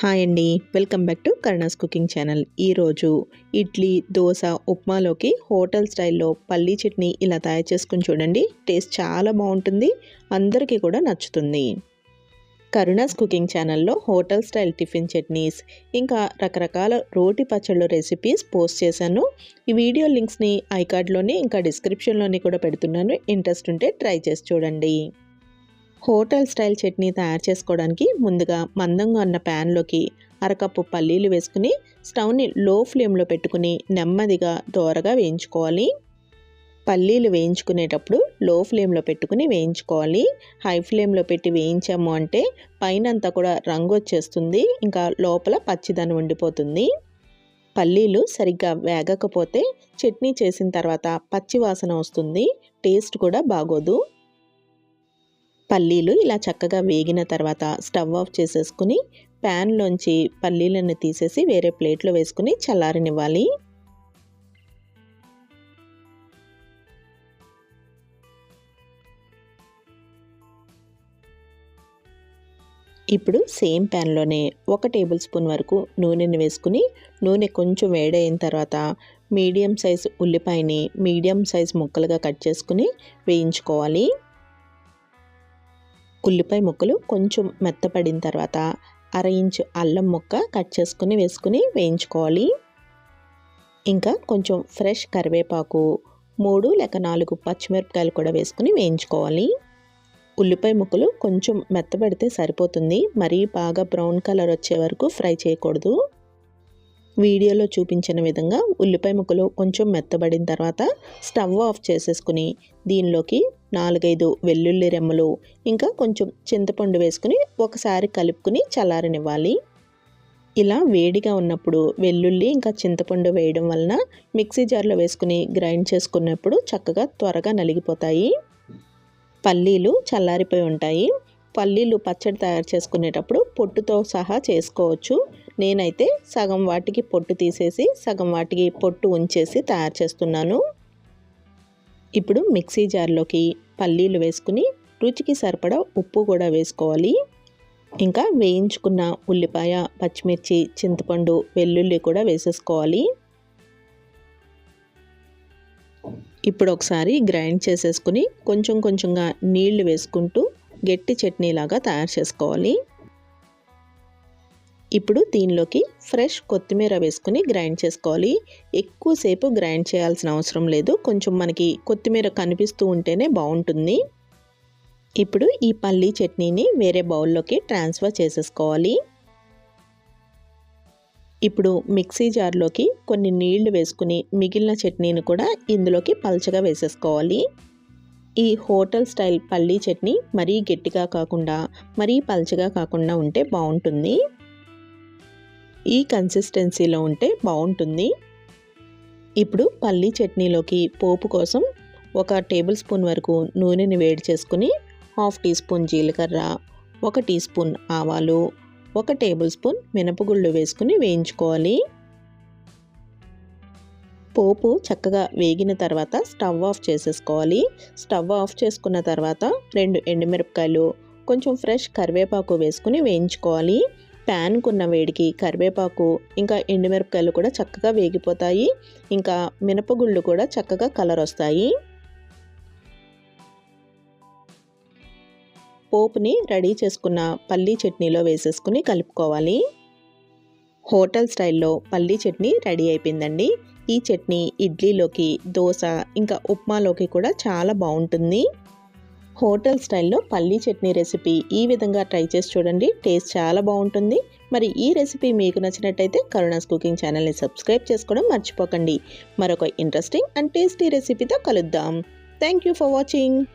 Hi అండి. Welcome back to Karuna's cooking channel. ఈరోజు idli dosa ఉప్మాలోకి hotel స్టైల్లో పల్లీ చట్నీ ఇలా తయారు చేసుకుని చూడండి. టేస్ట్ చాలా బాగుంటుంది. అందరికీ కూడా నచ్చుతుంది. కరుణాస్ కుకింగ్ ఛానల్లో హోటల్ స్టైల్ టిఫిన్ చట్నీస్ ఇంకా రకరకాల రోటి పచ్చళ్ళు రెసిపీస్ పోస్ట్ చేశాను. ఈ వీడియో లింక్స్ని ఐకార్డ్లోని ఇంకా డిస్క్రిప్షన్లోని కూడా పెడుతున్నాను. ఇంట్రెస్ట్ ఉంటే ట్రై చేసి చూడండి. హోటల్ స్టైల్ చట్నీ తయారు చేసుకోవడానికి ముందుగా మందంగా ఉన్న ప్యాన్లోకి అరకప్పు పల్లీలు వేసుకుని స్టవ్ని లో ఫ్లేమ్లో పెట్టుకుని నెమ్మదిగా దోరగా వేయించుకోవాలి. పల్లీలు వేయించుకునేటప్పుడు లో ఫ్లేమ్లో పెట్టుకుని వేయించుకోవాలి. హై ఫ్లేమ్లో పెట్టి వేయించాము అంటే పైనంతా కూడా రంగు వచ్చేస్తుంది. ఇంకా లోపల పచ్చిదనం ఉండిపోతుంది. పల్లీలు సరిగ్గా వేగకపోతే చట్నీ చేసిన తర్వాత పచ్చి వాసన వస్తుంది. టేస్ట్ కూడా బాగోదు. పల్లీలు ఇలా చక్కగా వేగిన తర్వాత స్టవ్ ఆఫ్ చేసేసుకుని ప్యాన్లోంచి పల్లీలను తీసేసి వేరే ప్లేట్లో వేసుకుని చల్లారనివ్వాలి. ఇప్పుడు సేమ్ ప్యాన్లోనే ఒక టేబుల్ స్పూన్ వరకు నూనెని వేసుకుని నూనె కొంచెం వేడైన తర్వాత మీడియం సైజ్ ఉల్లిపాయని మీడియం సైజ్ ముక్కలుగా కట్ చేసుకుని వేయించుకోవాలి. ఉల్లిపాయ ముక్కలు కొంచెం మెత్తపడిన తర్వాత అర ఇంచు అల్లం ముక్క కట్ చేసుకుని వేసుకుని వేయించుకోవాలి. ఇంకా కొంచెం ఫ్రెష్ కరివేపాకు మూడు లేక నాలుగు పచ్చిమిరపకాయలు కూడా వేసుకుని వేయించుకోవాలి. ఉల్లిపాయ ముక్కలు కొంచెం మెత్తబడితే సరిపోతుంది. మరీ బాగా బ్రౌన్ కలర్ వచ్చే వరకు ఫ్రై చేయకూడదు. వీడియోలో చూపించిన విధంగా ఉల్లిపాయ ముక్కలు కొంచెం మెత్తబడిన తర్వాత స్టవ్ ఆఫ్ చేసేసుకుని దీనిలోకి నాలుగైదు వెల్లుల్లి రెమ్మలు ఇంకా కొంచెం చింతపండు వేసుకుని ఒకసారి కలుపుకుని చల్లారనివ్వాలి. ఇలా వేడిగా ఉన్నప్పుడు వెల్లుల్లి ఇంకా చింతపండు వేయడం వలన మిక్సీ జార్లో వేసుకుని గ్రైండ్ చేసుకున్నప్పుడు చక్కగా త్వరగా నలిగిపోతాయి. పల్లీలు చల్లారిపోయి ఉంటాయి. పల్లీలు పచ్చడి తయారు చేసుకునేటప్పుడు పొట్టుతో సహా చేసుకోవచ్చు. నేనైతే సగం వాటికి పొట్టు తీసేసి సగం వాటికి పొట్టు ఉంచేసి తయారు చేస్తున్నాను. ఇప్పుడు మిక్సీ జార్లోకి పల్లీలు వేసుకుని రుచికి సరిపడా ఉప్పు కూడా వేసుకోవాలి. ఇంకా వేయించుకున్న ఉల్లిపాయ పచ్చిమిర్చి చింతపండు వెల్లుల్లి కూడా వేసేసుకోవాలి. ఇప్పుడు ఒకసారి గ్రైండ్ చేసేసుకుని కొంచెం కొంచెంగా నీళ్ళు వేసుకుంటూ గట్టి చట్నీలాగా తయారు చేసుకోవాలి. ఇప్పుడు దీనిలోకి ఫ్రెష్ కొత్తిమీర వేసుకుని గ్రైండ్ చేసుకోవాలి. ఎక్కువసేపు గ్రైండ్ చేయాల్సిన అవసరం లేదు. కొంచెం మనకి కొత్తిమీర కనిపిస్తూ ఉంటేనే బాగుంటుంది. ఇప్పుడు ఈ పల్లీ చట్నీని వేరే బౌల్లోకి ట్రాన్స్ఫర్ చేసేసుకోవాలి. ఇప్పుడు మిక్సీ జార్లోకి కొన్ని నీళ్ళు వేసుకుని మిగిలిన చట్నీని కూడా ఇందులోకి పల్చగా వేసేసుకోవాలి. ఈ హోటల్ స్టైల్ పల్లీ చట్నీ మరీ గట్టిగా కాకుండా మరీ పల్చగా కాకుండా ఉంటే బాగుంటుంది. ఈ కన్సిస్టెన్సీలో ఉంటే బాగుంటుంది. ఇప్పుడు పల్లీ చట్నీలోకి పోపు కోసం ఒక టేబుల్ స్పూన్ వరకు నూనెని వేడి చేసుకుని హాఫ్ టీ స్పూన్ జీలకర్ర ఒక టీ స్పూన్ ఆవాలు ఒక టేబుల్ స్పూన్ మినపగుళ్ళు వేసుకుని వేయించుకోవాలి. పోపు చక్కగా వేగిన తర్వాత స్టవ్ ఆఫ్ చేసేసుకోవాలి. స్టవ్ ఆఫ్ చేసుకున్న తర్వాత రెండు ఎండుమిరపకాయలు కొంచెం ఫ్రెష్ కరివేపాకు వేసుకుని వేయించుకోవాలి. ప్యాన్కున్న వేడికి కరివేపాకు ఇంకా ఎండుమిరపకాయలు కూడా చక్కగా వేగిపోతాయి. ఇంకా మినపగుళ్ళు కూడా చక్కగా కలర్ వస్తాయి. పోపుని రెడీ చేసుకున్న పల్లీ చట్నీలో వేసేసుకుని కలుపుకోవాలి. హోటల్ స్టైల్లో పల్లీ చట్నీ రెడీ అయిపోయిందండి. ఈ చట్నీ ఇడ్లీలోకి దోశ ఇంకా ఉప్మాలోకి కూడా చాలా బాగుంటుంది. హోటల్ స్టైల్లో పల్లీ చట్నీ రెసిపీ ఈ విధంగా ట్రై చేసి చూడండి. టేస్ట్ చాలా బాగుంటుంది. మరి ఈ రెసిపీ మీకు నచ్చినట్టయితే కరుణాస్ కుకింగ్ ఛానల్ని సబ్స్క్రైబ్ చేసుకోవడం మర్చిపోకండి. మరొక ఇంట్రెస్టింగ్ అండ్ టేస్టీ రెసిపీతో కలుద్దాం. Thank you for watching.